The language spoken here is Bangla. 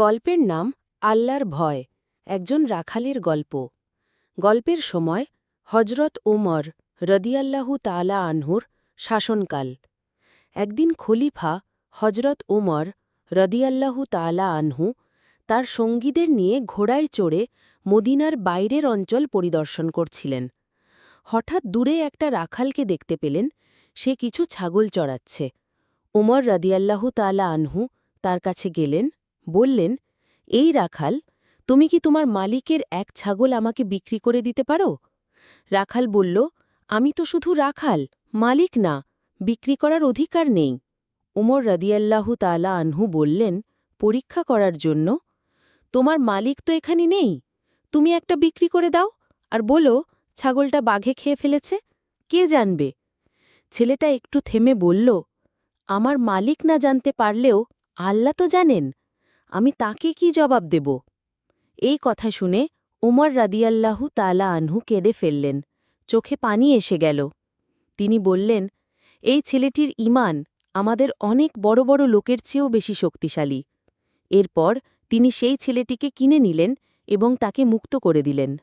গল্পের নাম আল্লাহর ভয়, একজন রাখালের গল্প। গল্পের সময় হজরত ওমর রদিয়াল্লাহু তালা আনহুর শাসনকাল। একদিন খলিফা হজরত ওমর রদিয়াল্লাহু তালা আনহু তার সঙ্গীদের নিয়ে ঘোড়ায় চড়ে মদিনার বাইরের অঞ্চল পরিদর্শন করছিলেন। হঠাৎ দূরে একটা রাখালকে দেখতে পেলেন, সে কিছু ছাগল চড়াচ্ছে। ওমর রদিয়াল্লাহু তালা আনহু তার কাছে গেলেন বললেন, এই রাখাল, তুমি কি তোমার মালিকের এক ছাগল আমাকে বিক্রি করে দিতে পারো? রাখাল বলল, আমি তো শুধু রাখাল, মালিক না, বিক্রি করার অধিকার নেই। উমর রদিয়াল্লাহু তালা আনহু বললেন, পরীক্ষা করার জন্য? তোমার মালিক তো এখানে নেই। তুমি একটা বিক্রি করে দাও আর বলো, ছাগলটা বাঘে খেয়ে ফেলেছে? কে জানবে? ছেলেটা একটু থেমে বলল, আমার মালিক না জানতে পারলেও আল্লাহ তো জানেন আমি তাকে কি জবাব দেব? এই কথা শুনে ওমর রাদিয়াল্লাহু তালা আনহু কেঁদে ফেললেন। চোখে পানি এসে গেল। তিনি বললেন, এই ছেলেটির ইমান আমাদের অনেক বড় বড় লোকের চেয়েও বেশি শক্তিশালী। এরপর তিনি সেই ছেলেটিকে কিনে নিলেন এবং তাকে মুক্ত করে দিলেন।